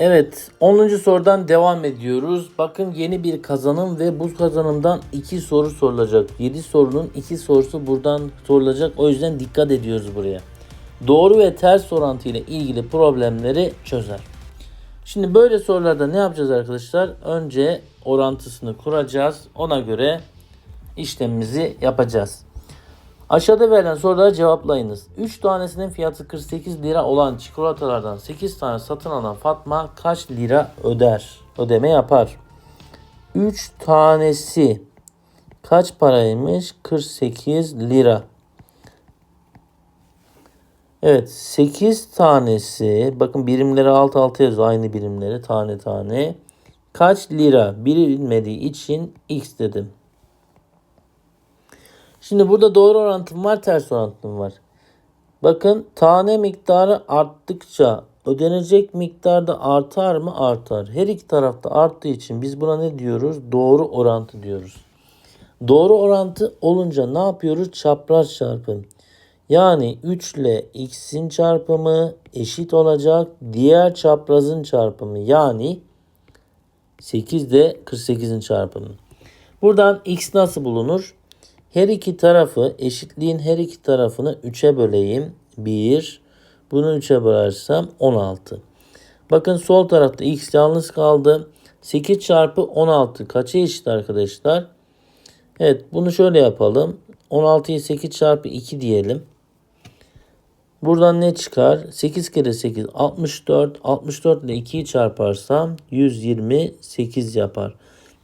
Evet 10. sorudan devam ediyoruz. Bakın yeni bir kazanım ve bu kazanımdan 2 soru sorulacak. 7 sorunun 2 sorusu buradan sorulacak. O yüzden dikkat ediyoruz buraya. Doğru ve ters orantı ile ilgili problemleri çözer. Şimdi böyle sorularda ne yapacağız arkadaşlar? Önce orantısını kuracağız. Ona göre işlemimizi yapacağız. Aşağıda verilen soruları cevaplayınız. 3 tanesinin fiyatı 48 lira olan çikolatalardan 8 tane satın alan Fatma kaç lira öder? Ödeme yapar. 3 tanesi kaç paraymış? 48 lira. Evet 8 tanesi bakın birimleri alt alta yazıyor aynı birimleri tane tane. Kaç lira bilinmediği için x dedim. Şimdi burada doğru orantım var, ters orantım var. Bakın tane miktarı arttıkça ödenecek miktarda artar mı? Artar. Her iki tarafta arttığı için biz buna ne diyoruz? Doğru orantı diyoruz. Doğru orantı olunca ne yapıyoruz? Çapraz çarpım. Yani 3 ile x'in çarpımı eşit olacak. Diğer çaprazın çarpımı yani 8 ile 48'in çarpımı. Buradan x nasıl bulunur? Her iki tarafı eşitliğin her iki tarafını 3'e böleyim. 1. Bunu 3'e bölersem 16. Bakın sol tarafta x yalnız kaldı. 8 çarpı 16 kaça eşit arkadaşlar? Evet bunu şöyle yapalım. 16'yı 8 çarpı 2 diyelim. Buradan ne çıkar? 8 kere 8 64. 64 ile 2'yi çarparsam 128 yapar.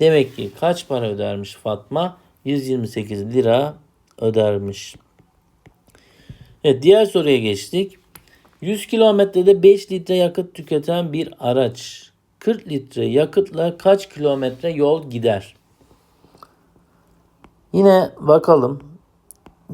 Demek ki kaç para ödermiş Fatma? 128 lira ödermiş. Evet diğer soruya geçtik. 100 kilometrede 5 litre yakıt tüketen bir araç 40 litre yakıtla kaç kilometre yol gider? Yine bakalım.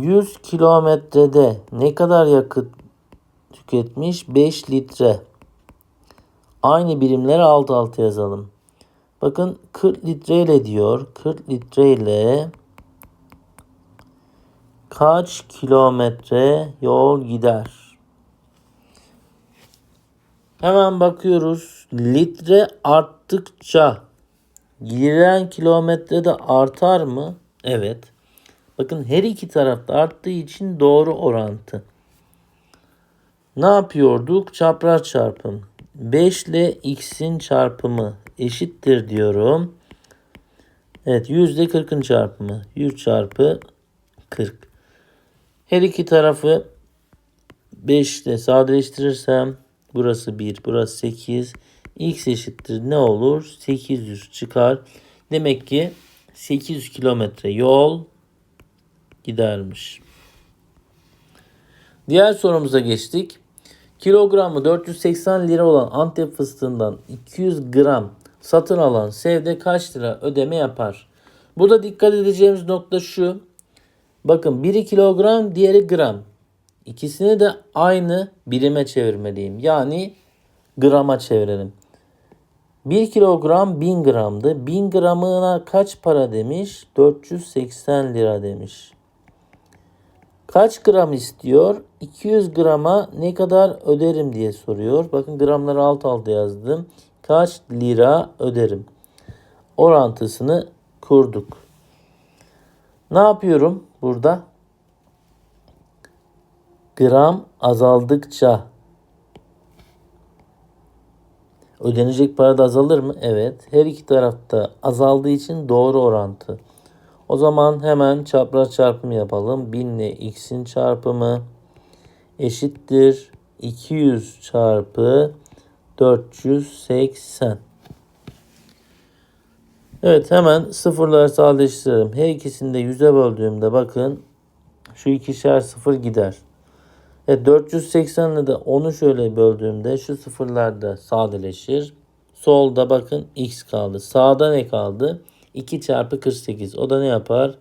100 kilometrede ne kadar yakıt tüketmiş? 5 litre. Aynı birimleri alt alta yazalım. Bakın 40 litreyle diyor. 40 litreyle kaç kilometre yol gider? Hemen bakıyoruz. Litre arttıkça giren kilometre de artar mı? Evet. Bakın her iki tarafta arttığı için doğru orantı. Ne yapıyorduk? Çapraz çarpım. 5 ile x'in çarpımı eşittir diyorum. Evet yüzde 40'ın çarpımı. 100 çarpı 40. Her iki tarafı 5 ile sadeleştirirsem burası 1 burası 8. X eşittir ne olur? 800 çıkar. Demek ki 800 kilometre yol gidermiş. Diğer sorumuza geçtik. Kilogramı 480 lira olan Antep fıstığından 200 gram satın alan Sevde kaç lira ödeme yapar? Burada dikkat edeceğimiz nokta şu. Bakın biri kilogram diğeri gram. İkisini de aynı birime çevirmeliyim. Yani grama çevirelim. 1 kilogram 1000 gramdı. 1000 gramına kaç para demiş? 480 lira demiş. Kaç gram istiyor? 200 grama ne kadar öderim diye soruyor. Bakın gramları alt alta yazdım. Kaç lira öderim? Orantısını kurduk. Ne yapıyorum burada? Gram azaldıkça ödenecek para da azalır mı? Evet. Her iki tarafta azaldığı için doğru orantı. O zaman hemen çapraz çarpımı yapalım. 1000 ile x'in çarpımı eşittir 200 çarpı 480. Evet hemen sıfırları sadeleştirelim. Her ikisini de 100'e böldüğümde bakın şu ikişer sıfır gider. Evet 480 ile de 10'u şöyle böldüğümde şu sıfırlar da sadeleşir. Solda bakın x kaldı. Sağda ne kaldı? 2 çarpı 48. O da ne yapar?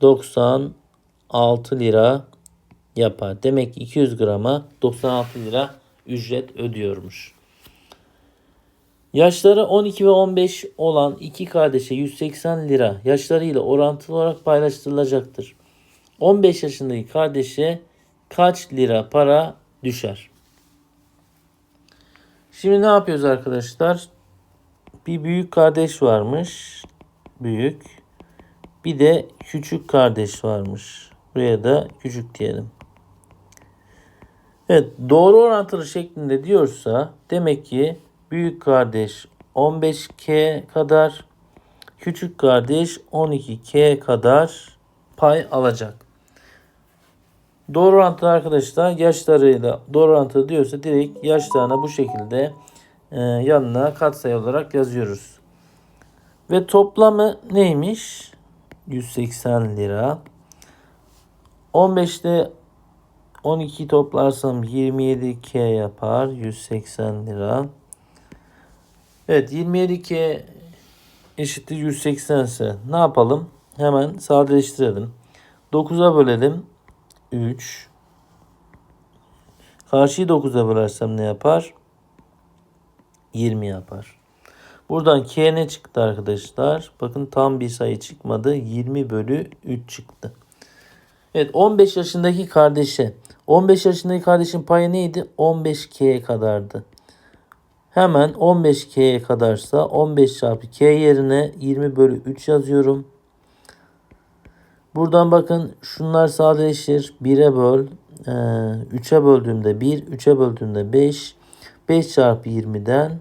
96 lira yapar. Demek ki 200 grama 96 lira ücret ödüyormuş. Yaşları 12 ve 15 olan iki kardeşe 180 lira yaşlarıyla orantılı olarak paylaştırılacaktır. 15 yaşındaki kardeşe kaç lira para düşer? Şimdi ne yapıyoruz arkadaşlar? Bir büyük kardeş varmış. Büyük. Bir de küçük kardeş varmış. Buraya da küçük diyelim. Evet doğru orantılı şeklinde diyorsa demek ki büyük kardeş 15K kadar küçük kardeş 12K kadar pay alacak. Doğru orantılı arkadaşlar yaşlarıyla doğru orantılı diyorsa direkt yaşlarına bu şekilde e, yanına katsayı olarak yazıyoruz. Ve toplamı neymiş? 180 lira. 15'te 12 toplarsam 27K yapar. 180 lira. Evet 27K eşittir 180 ise ne yapalım? Hemen sadeleştirelim. 9'a bölelim. 3. Karşıyı 9'a bölersem ne yapar? 20 yapar. Buradan K ne çıktı arkadaşlar? Bakın tam bir sayı çıkmadı. 20 bölü 3 çıktı. Evet 15 yaşındaki kardeşe. 15 yaşındaki kardeşin payı neydi? 15K kadardı. Hemen 15K'ye kadarsa 15 çarpı K yerine 20 bölü 3 yazıyorum. Buradan bakın şunlar sadeleşir. 1'e böl. 3'e böldüğümde 1. 3'e böldüğümde 5. 5 çarpı 20'den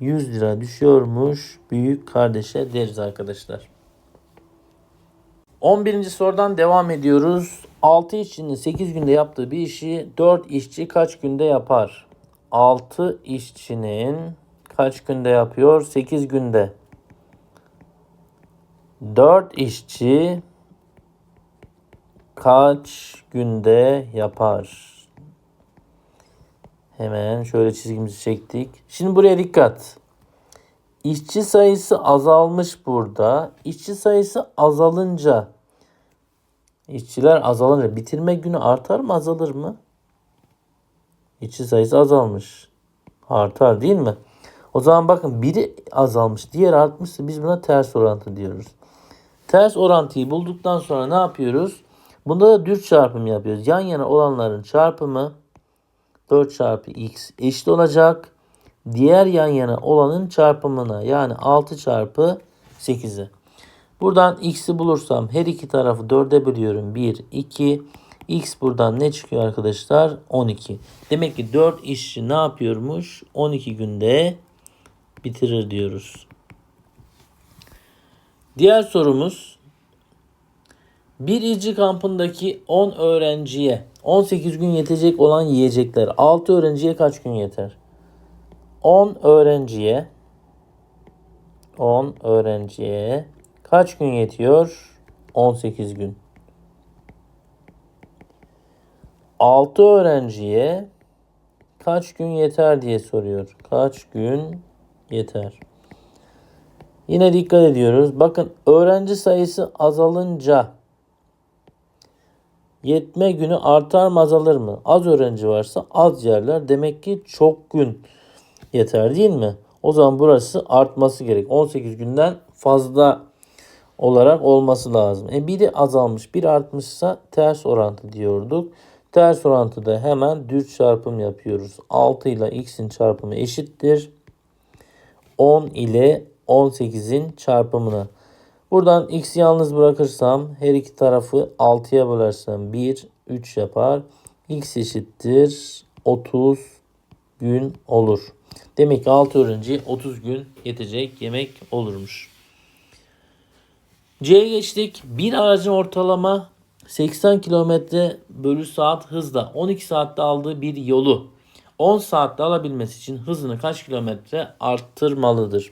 100 lira düşüyormuş. Büyük kardeşe deriz arkadaşlar. 11. sorudan devam ediyoruz. 6 işçinin 8 günde yaptığı bir işi 4 işçi kaç günde yapar? 6 işçinin kaç günde yapıyor? 8 günde. 4 işçi kaç günde yapar? Hemen şöyle çizgimizi çektik. Şimdi buraya dikkat. İşçi sayısı azalmış burada. İşçi sayısı azalınca işçiler azalınca bitirme günü artar mı azalır mı? İşçi sayısı azalmış. Artar değil mi? O zaman bakın biri azalmış, diğer artmışsa biz buna ters orantı diyoruz. Ters orantıyı bulduktan sonra ne yapıyoruz? Bunda da düz çarpım yapıyoruz. Yan yana olanların çarpımı 4 çarpı x eşit olacak. Diğer yan yana olanın çarpımına yani 6 çarpı 8'e. Buradan x'i bulursam her iki tarafı 4'e bölüyorum. 1, 2. X buradan ne çıkıyor arkadaşlar? 12. Demek ki 4 işçi ne yapıyormuş? 12 günde bitirir diyoruz. Diğer sorumuz bir izci kampındaki 10 öğrenciye 18 gün yetecek olan yiyecekler 6 öğrenciye kaç gün yeter? 10 öğrenciye 10 öğrenciye kaç gün yetiyor? 18 gün. 6 öğrenciye kaç gün yeter diye soruyor. Kaç gün yeter? Yine dikkat ediyoruz. Bakın öğrenci sayısı azalınca yetme günü artar mı azalır mı? Az öğrenci varsa az yerler. Demek ki çok gün yeter değil mi? O zaman burası artması gerek. 18 günden fazla olarak olması lazım. E biri azalmış, bir artmışsa ters orantı diyorduk. Ters orantıda hemen düz çarpım yapıyoruz. 6 ile x'in çarpımı eşittir. 10 ile 18'in çarpımına. Buradan x yalnız bırakırsam her iki tarafı 6'ya bölersem 1, 3 yapar. x eşittir 30 gün olur. Demek ki 6 öğrenci 30 gün yetecek yemek olurmuş. C'ye geçtik. Bir aracın ortalama 80 km bölü saat hızla 12 saatte aldığı bir yolu 10 saatte alabilmesi için hızını kaç kilometre arttırmalıdır?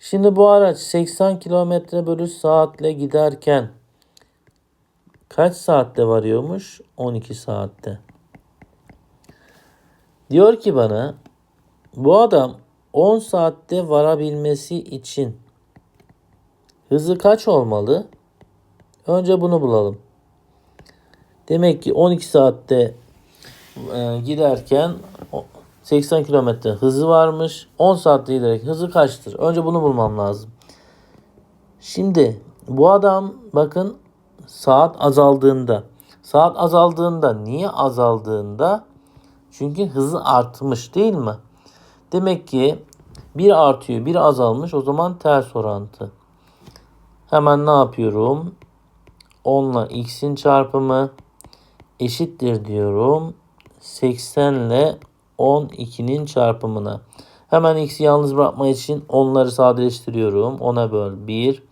Şimdi bu araç 80 km bölü saatle giderken kaç saatte varıyormuş? 12 saatte. Diyor ki bana bu adam 10 saatte varabilmesi için hızı kaç olmalı? Önce bunu bulalım. Demek ki 12 saatte e, giderken 80 kilometre hızı varmış. 10 saatte giderek hızı kaçtır? Önce bunu bulmam lazım. Şimdi bu adam bakın saat azaldığında saat azaldığında niye azaldığında çünkü hızı artmış değil mi? Demek ki bir artıyor, bir azalmış. O zaman ters orantı. Hemen ne yapıyorum? 10 ile x'in çarpımı eşittir diyorum. 80 ile 12'nin çarpımına. Hemen x'i yalnız bırakmak için onları sadeleştiriyorum. 10'a böl 1,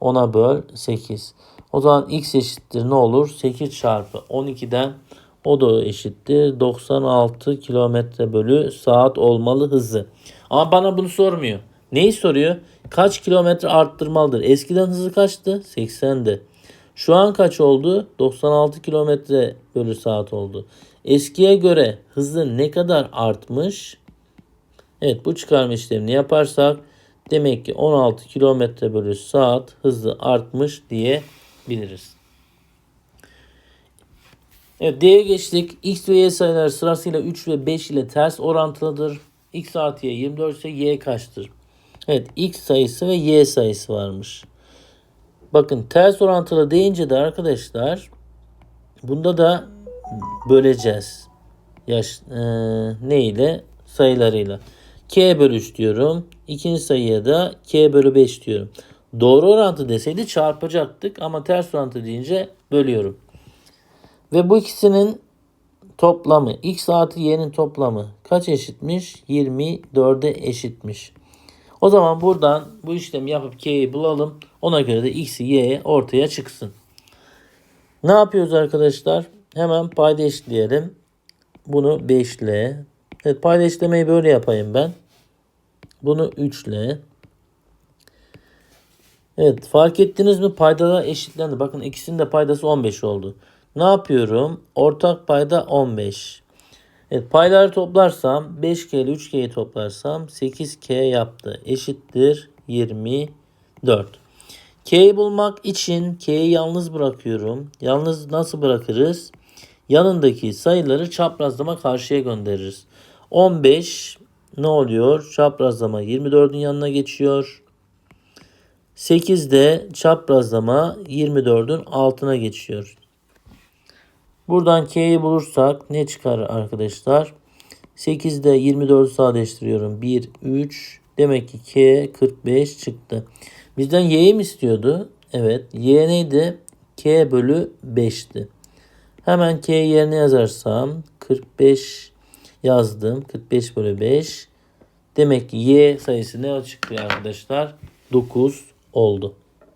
10'a böl 8. O zaman x eşittir ne olur? 8 çarpı 12'den o da eşittir. 96 kilometre bölü saat olmalı hızı. Ama bana bunu sormuyor. Neyi soruyor? Kaç kilometre arttırmalıdır? Eskiden hızı kaçtı? 80'di. Şu an kaç oldu? 96 kilometre bölü saat oldu. Eskiye göre hızı ne kadar artmış? Evet bu çıkarma işlemini yaparsak demek ki 16 kilometre bölü saat hızı artmış diyebiliriz. Evet D'ye geçtik. X ve Y sayıları sırasıyla 3 ve 5 ile ters orantılıdır. X artı Y 24 ise Y kaçtır? Evet X sayısı ve Y sayısı varmış. Bakın ters orantılı deyince de arkadaşlar bunda da böleceğiz. Yaş, e, ne? Sayılarıyla. K bölü 3 diyorum. İkinci sayıya da K bölü 5 diyorum. Doğru orantı deseydi çarpacaktık ama ters orantı deyince bölüyorum. Ve bu ikisinin toplamı x artı y'nin toplamı kaç eşitmiş? 24'e eşitmiş. O zaman buradan bu işlemi yapıp k'yi bulalım. Ona göre de x'i y'ye ortaya çıksın. Ne yapıyoruz arkadaşlar? Hemen payda eşitleyelim. Bunu 5 ile. Evet payda eşitlemeyi böyle yapayım ben. Bunu 3 ile. Evet fark ettiniz mi paydada eşitlendi. Bakın ikisinin de paydası 15 oldu. Ne yapıyorum? Ortak payda 15. Evet payları toplarsam 5K ile 3K'yi toplarsam 8K yaptı. Eşittir 24. K'yi bulmak için K'yi yalnız bırakıyorum. Yalnız nasıl bırakırız? Yanındaki sayıları çaprazlama karşıya göndeririz. 15 ne oluyor? Çaprazlama 24'ün yanına geçiyor. 8 de çaprazlama 24'ün altına geçiyor. Buradan K'yi bulursak ne çıkar arkadaşlar? 8'de 24'ü sadeleştiriyorum. 1, 3. Demek ki K 45 çıktı. Bizden Y'yi mi istiyordu? Evet. Y neydi? K bölü 5'ti. Hemen K yerine yazarsam 45 yazdım. 45 bölü 5. Demek ki Y sayısı ne çıktı arkadaşlar? 9 oldu.